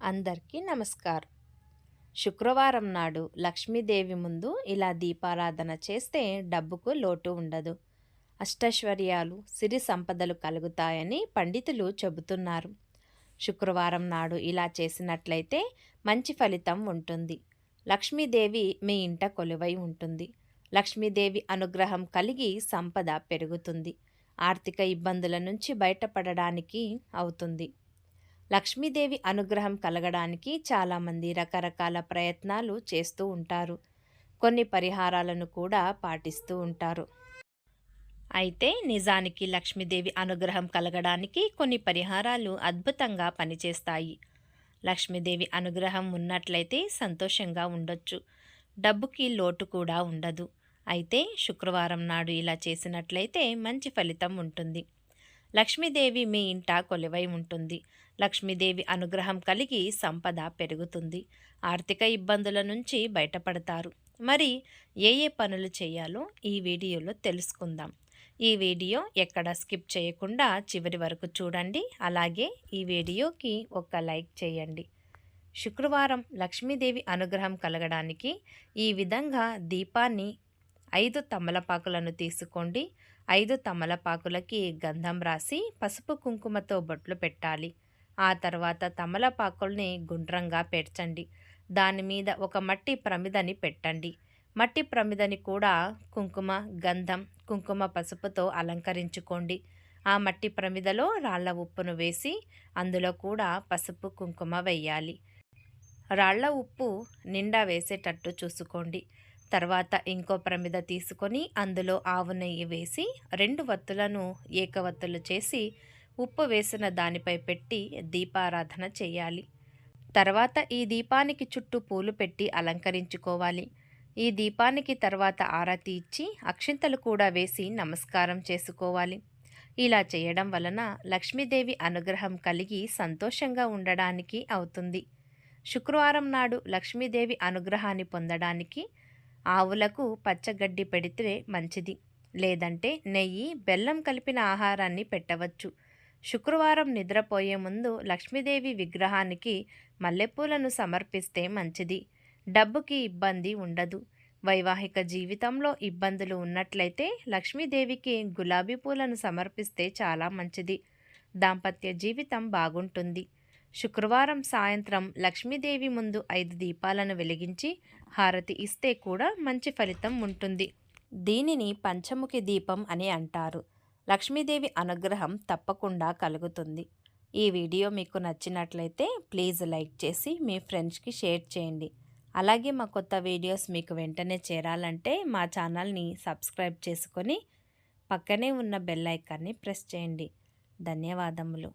అందరికీ నమస్కారం. శుక్రవారం నాడు లక్ష్మీదేవి ముందు ఇలా దీపారాధన చేస్తే డబ్బుకు లోటు ఉండదు. అష్టైశ్వర్యాలు సిరి సంపదలు కలుగుతాయని పండితులు చెబుతున్నారు. శుక్రవారం నాడు ఇలా చేసినట్లయితే మంచి ఫలితం ఉంటుంది. లక్ష్మీదేవి మీ ఇంట కొలువై ఉంటుంది. లక్ష్మీదేవి అనుగ్రహం కలిగి సంపద పెరుగుతుంది. ఆర్థిక ఇబ్బందుల నుంచి బయటపడడానికి అవుతుంది. లక్ష్మీదేవి అనుగ్రహం కలగడానికి చాలామంది రకరకాల ప్రయత్నాలు చేస్తూ ఉంటారు. కొన్ని పరిహారాలను కూడా పాటిస్తూ ఉంటారు. అయితే నిజానికి లక్ష్మీదేవి అనుగ్రహం కలగడానికి కొన్ని పరిహారాలు అద్భుతంగా పనిచేస్తాయి. లక్ష్మీదేవి అనుగ్రహం ఉన్నట్లయితే సంతోషంగా ఉండొచ్చు. డబ్బుకి లోటు కూడా ఉండదు. అయితే శుక్రవారం నాడు ఇలా చేసినట్లయితే మంచి ఫలితం ఉంటుంది. లక్ష్మీదేవి మీ ఇంట కొలివై ఉంటుంది. లక్ష్మీదేవి అనుగ్రహం కలిగి సంపద పెరుగుతుంది. ఆర్థిక ఇబ్బందుల నుంచి బయటపడతారు. మరి ఏ ఏ పనులు చేయాలో ఈ వీడియోలో తెలుసుకుందాం. ఈ వీడియో ఎక్కడ స్కిప్ చేయకుండా చివరి వరకు చూడండి. అలాగే ఈ వీడియోకి ఒక లైక్ చేయండి. శుక్రవారం లక్ష్మీదేవి అనుగ్రహం కలగడానికి ఈ విధంగా దీపాన్ని ఐదు తమలపాకులను తీసుకోండి. ఐదు తమలపాకులకి గంధం రాసి పసుపు కుంకుమతో బొట్లు పెట్టాలి. ఆ తర్వాత తమలపాకుల్ని గుండ్రంగా పేర్చండి. దాని మీద ఒక మట్టి ప్రమిదని పెట్టండి. మట్టి ప్రమిదని కూడా కుంకుమ గంధం కుంకుమ పసుపుతో అలంకరించుకోండి. ఆ మట్టి ప్రమిదలో రాళ్ళ ఉప్పును వేసి అందులో కూడా పసుపు కుంకుమ వేయాలి. రాళ్ళ ఉప్పు నిండా వేసేటట్టు చూసుకోండి. తర్వాత ఇంకో ప్రమిద తీసుకొని అందులో ఆవు నెయ్యి వేసి రెండు వత్తులను ఏకవత్తులు చేసి ఉప్పు వేసిన దానిపై పెట్టి దీపారాధన చేయాలి. తర్వాత ఈ దీపానికి చుట్టూ పూలు పెట్టి అలంకరించుకోవాలి. ఈ దీపానికి తర్వాత ఆరతి ఇచ్చి అక్షింతలు కూడా వేసి నమస్కారం చేసుకోవాలి. ఇలా చేయడం వలన లక్ష్మీదేవి అనుగ్రహం కలిగి సంతోషంగా ఉండడానికి అవుతుంది. శుక్రవారం నాడు లక్ష్మీదేవి అనుగ్రహాన్ని పొందడానికి ఆవులకు పచ్చగడ్డి పెడితే మంచిది. లేదంటే నెయ్యి బెల్లం కలిపిన ఆహారాన్ని పెట్టవచ్చు. శుక్రవారం నిద్రపోయే ముందు లక్ష్మీదేవి విగ్రహానికి మల్లెపూలను సమర్పిస్తే మంచిది. డబ్బుకి ఇబ్బంది ఉండదు. వైవాహిక జీవితంలో ఇబ్బందులు ఉన్నట్లయితే లక్ష్మీదేవికి గులాబీ పూలను సమర్పిస్తే చాలా మంచిది. దాంపత్య జీవితం బాగుంటుంది. శుక్రవారం సాయంత్రం లక్ష్మీదేవి ముందు ఐదు దీపాలను వెలిగించి హారతి ఇస్తే కూడా మంచి ఫలితం ఉంటుంది. దీనిని పంచముఖి దీపం అని అంటారు. లక్ష్మీదేవి అనుగ్రహం తప్పకుండా కలుగుతుంది. ఈ వీడియో మీకు నచ్చినట్లయితే ప్లీజ్ లైక్ చేసి మీ ఫ్రెండ్స్కి షేర్ చేయండి. అలాగే మా కొత్త వీడియోస్ మీకు వెంటనే చేరాలంటే మా ఛానల్ని సబ్స్క్రైబ్ చేసుకొని పక్కనే ఉన్న బెల్ ఐకాన్ని ప్రెస్ చేయండి. ధన్యవాదములు.